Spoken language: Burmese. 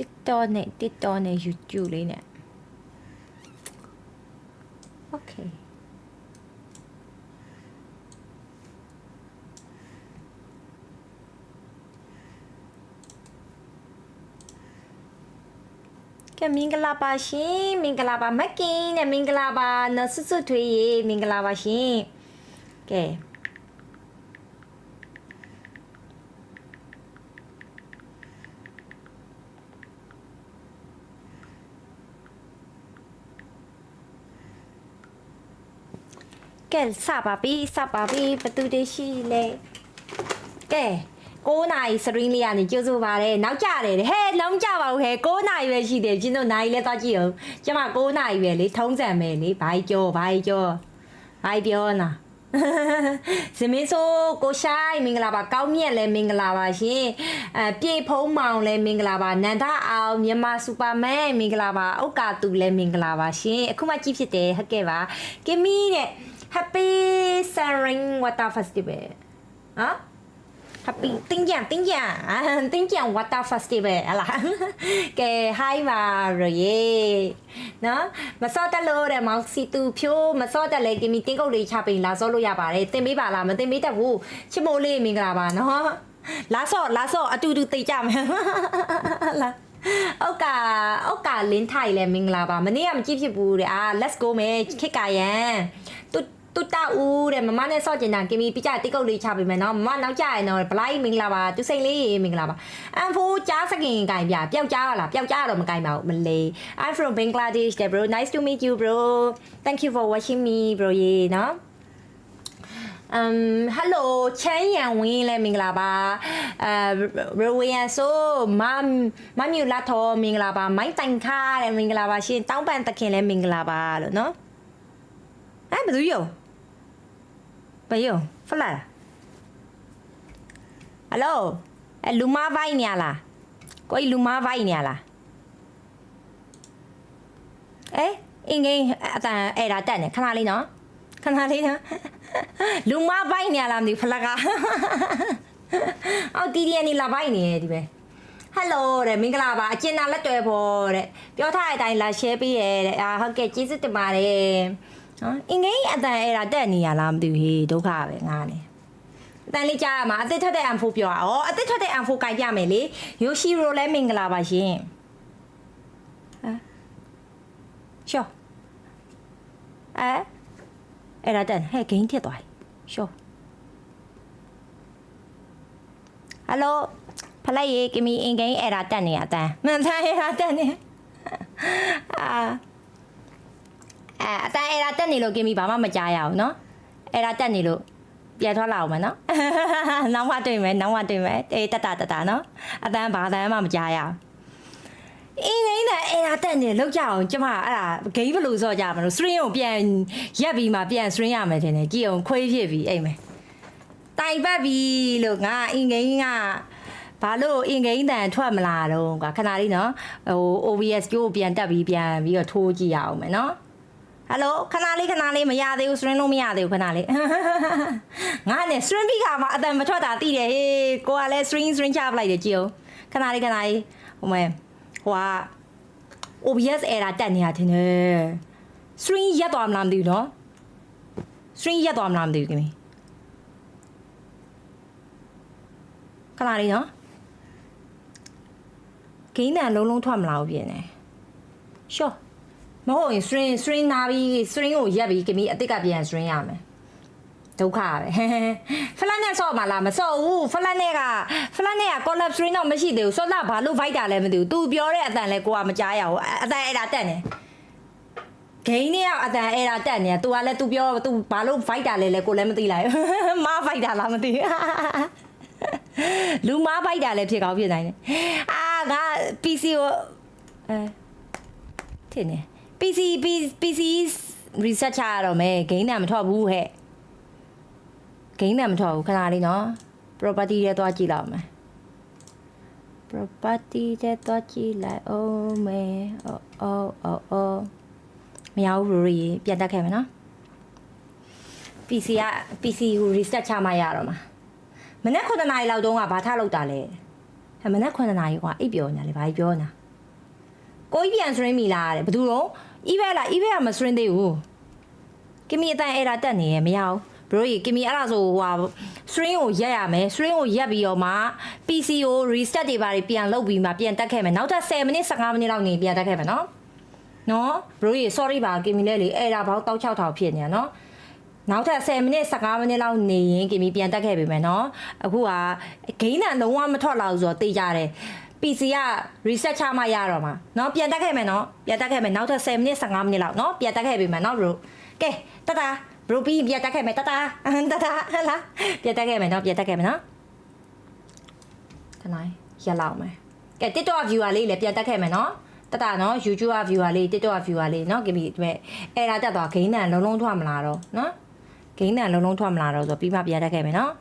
TikTok နဲ့ TikTok နဲ့ YouTube လေးနဲ့ Okay ကဲမင်္ဂလာပါရှင်မင်္ဂလာပါမက်ကင်းနဲ့မင်္ဂလာပါနော်ဆွတ်ဆွတ်ထွေးရေမင်္ဂလာပါရှင်ကဲ ကဲစပါပြီစပါပြီဘသူတရှိလဲကဲ9နာရီစရင်းလေးကနေကြိုးစိုးပါတယ်နောက်ကြတယ်ဟဲ့လုံးကြပါဦးဟဲ့9နာရီပဲရှိတယ်ကျင်းတို့နာရီလဲသွားကြည့်အောင်ကျမ9နာရီပဲလေထုံးစံပဲလေဘာကြီးကြောဘာကြီးကြောဘာကြီးပြောနာဇမင်းဆိုကိုရှိုင်းမင်္ဂလာပါကောင်းမြတ်လည်းမင်္ဂလာပါရှင်အဲပြေဖုံးမောင်လည်းမင်္ဂလာပါနန္ဒအောင်မြန်မာစူပါမန်မင်္ဂလာပါဥက္ကာတူလည်းမင်္ဂလာပါရှင်အခုမှကြည့်ဖြစ်တယ်ဟုတ်ကဲ့ပါကင်မီတဲ့ Happy Saring Water Festival ဟမ် Happy တင်းကြံတင်းကြံတင်းကြံ Water Festival ဟလာကဲ hi ပါရေနော်မစော့တက်လို့တဲ့မောင်စီတူဖြိုးမစော့တက်လေကင်မီတင်းကုတ်လေးချပိန်လာစော့လို့ရပါတယ်တင်ပေးပါလားမတင်ပေးတတ်ဘူးချစ်မိုးလေးမင်္ဂလာပါနော်လာစော့လာစော့အတူတူသိကြမယ်လာဩကာဩကာလင်းထိုင်လဲမင်္ဂလာပါမနေ့ကမကြည့်ဖြစ်ဘူးတဲ့အာ let's go မယ်ခစ်ကာယန်တူ တူတာဦးတဲ့မမနဲ့ဆော့ကျင်တာကင်မီပြကြတိတ်ကုတ်လေးချပေးမယ်နော်မမနောက်ကြရင်တော့ဘလိုက်မင်္ဂလာပါသူစိန်လေးမင်္ဂလာပါအန်ဖိုးကြားစကင်ကင်ပြပျောက်ကြားပါလားပျောက်ကြားတော့မကင်ပါဘူးမလေး I'm from Bangladesh တဲ့ bro nice to meet you bro thank you for watching me bro ရေနော် um hello ချမ်းရန်ဝင်းလည်းမင်္ဂလာပါအဲရဝရန်ဆိုမမ်မမြူလာထောမင်္ဂလာပါမိုင်းတိုင်ခါတဲ့မင်္ဂလာပါရှင်တောင်းပန်တခင်လည်းမင်္ဂလာပါလို့နော်အဲဘယ်သူယုံ ဘယ်ယုံဖလာဟယ်လိုအဲလူမဘိုင်းနေရလားကိုကြီးလူမဘိုင်းနေရလားအဲအင်္ဂိမ်းအတန်အဲ့ဒါတက်နေခဏလေးနော်ခဏလေးနော်လူမဘိုင်းနေရလားမသိဘူးဖလကအော်တီဒီယန်နေလာဘိုင်းနေဒီပဲဟယ်လိုတဲ့မင်္ဂလာပါအကျဉ်းသားလက်တွဲဖို့တဲ့ပြောထားတဲ့အတိုင်းလာ share ပေးရတဲ့အာဟုတ်ကဲ့ကျေးဇူးတင်ပါတယ် နော်အင်္ဂိမ်းအတန်အဲ့ဒါတက်နေရလားမသိဘူးဟေးဒုက္ခပဲငါနေအတန်လေးကြားရမှာအသက်ထွက်တဲ့အန်ဖိုးပြောတာဩအသက်ထွက်တဲ့အန်ဖိုးကြိုက်ပြမယ်လေယိုရှိရိုလည်းမင်္ဂလာပါရှင်ဟမ်ရှောအဲအဲ့ဒါတက်ဟဲ့ဂိမ်းထစ်သွားပြီရှော့ဟယ်လိုဖလိုက်ရေကမီအင်ဂိမ်းအဲ့ဒါတက်နေရအတန်းမန်သားအဲ့ဒါတက်နေအာ အဲအတန်းအဲ့ဒါတက်နေလို့ကမီဘာမှမကြားရအောင်နော်အဲ့ဒါတက်နေလို့ပြန်ထွက်လာအောင်မယ်နော်နောက်မှတွေ့မယ်နောက်မှတွေ့မယ်အေးတက်တာတက်တာနော်အတန်းဘာတန်းမှမကြားရအောင်အင်းငိမ့်တဲ့အဲ့ဒါတက်နေလောက်ကြအောင်ကျမအဲ့ဒါဂိမ်းဘယ်လိုစော့ကြမလို့ string ကိုပြန်ရက်ပြီးမှပြန် string ရမယ်ထင်တယ်ကြည့်အောင်ခွေးဖြစ်ပြီးအိမ်မယ်တိုင်ပတ်ပြီလို့ငါအင်းငိမ့်ကဘာလို့အင်္ဂိမ်းတန်ထွက်မလာတော့ကွာခဏလေးနော်ဟို OBS ကိုပြန်တက်ပြီးပြန်ပြီးတော့ထိုးကြည့်ရအောင်မယ်နော် ဟယ်လိုခဏလေးခဏလေးမရသေးဘူး string လို့မရသေးဘူးခဏလေးငါနဲ့ string ပြီးခါမှာအတန်မထွက်တာသိတယ်ဟေးကိုကလည်း string string ချပလိုက်တယ်ကြည့်အောင်ခဏလေးခဏလေးဟိုမဲ့ဟိုက OBS error တက်နေတာထင်တယ် string ရက်သွားမလားမသိဘူးနော် string ရက်သွားမလားမသိဘူးခင်ဗျခဏလေးနော်ဂိမ်းတန်လုံးလုံးထွက်မလာဘူးပြင်နေရှော့ မဟုတ်ရင် string string နာပြီး string ကိုရက်ပြီးခင်ဗျအစ်စ်ကပြန် string ရမယ်ဒုက္ခပဲဖလတ်နဲ့ဆော့မှာလားမဆော့ဘူးဖလတ်နဲ့ကဖလတ်နဲ့က collab string တော့မရှိသေးဘူးဆော့လာဘာလို့ fight တာလဲမသိဘူး तू ပြောတဲ့အတန်လဲကိုကမကြားရဘူးအတန်အဲ့ဒါတက်နေဂိမ်းနဲ့ကအတန်အဲ့ဒါတက်နေ तू ကလည်း तू ပြော तू ဘာလို့ fight တာလဲလဲကိုလည်းမသိလိုက်ဘူးမ fight တာလားမသိလူမ fight တာလဲဖြစ်ကောင်းဖြစ်နိုင်တယ်အာငါ PC ကိုအဲထင်နေ PC PC research ရတော့မယ်ဂိမ်းနဲ့မထွက်ဘူးဟဲ့ဂိမ်းနဲ့မထွက်ဘူးခဏလေးနော် property ထဲသွားကြည့်လောက်မယ် property ထဲသွားကြည့်လိုက်အောင်မယ်အော်အော်အော်အော်မရဘူးရရီပြန်တက်ခဲ့မယ်နော် PC က PC ကို reset ချမှရတော့မှာမနေ့9နာရီလောက်တုန်းကဘာထားလောက်တာလဲဟဲ့မနေ့9နာရီကွာအိပ်ပြောနေလေဘာကြီးပြောနေတာကိုကြီးပြန်စရင်းမိလားတဲ့ဘယ်သူတော့ email လား email ကမစရင်းသေးဘူးကင်မီအတန်အဲ့ဒါတက်နေရမရဘူးဘရိုကြီးကင်မီအဲ့ဒါဆိုဟိုဟာ string ကိုရက်ရမယ် string ကိုရက်ပြီးတော့မှ PC ကို reset တွေပါတွေပြန်လုပ်ပြီးမှပြန်တက်ခဲ့မယ်နောက်ထပ်10မိနစ်15မိနစ်လောက်နေပြန်တက်ခဲ့မယ်နော်နော်ဘရိုကြီး sorry ပါကင်မီလေးလေအဲ့ဒါဘောက်တောက်6ထောင်ဖြစ်နေရနော်နောက်ထပ်10မိနစ်15မိနစ်လောက်နေရင်ကင်မီပြန်တက်ခဲ့ပြီမယ်နော်အခုကဂိမ်းတန်လုံးဝမထွက်လာဘူးဆိုတော့တေးကြတယ် PC က reset ချမှရတော့မှာเนาะပြန်တက်ခဲ့မယ်เนาะပြန်တက်ခဲ့မယ်နောက်ထပ်10မိနစ်15မိနစ်လောက်เนาะပြန်တက်ခဲ့ပြီမယ်เนาะ bro ကဲတတာ bro ပြီးပြန်တက်ခဲ့မယ်တတာတတာဟလာပြန်တက်ခဲ့မယ်เนาะပြန်တက်ခဲ့မယ်เนาะတနိုင်ရက်လောက်မယ်ကဲ TikTok viewer လေးလည်းပြန်တက်ခဲ့မယ်เนาะတတာเนาะ YouTube viewer လေး TikTok viewer လေးเนาะကင်မီဒီမဲ့အဲ့ဒါတက်သွားဂိမ်းတန်လုံးလုံးထွက်မလာတော့เนาะ ဂိမ်းတန်လုံးလုံးထွက်မလာတော့ဆိုပြီးမှပြန်တက်ခဲ့မယ်နော်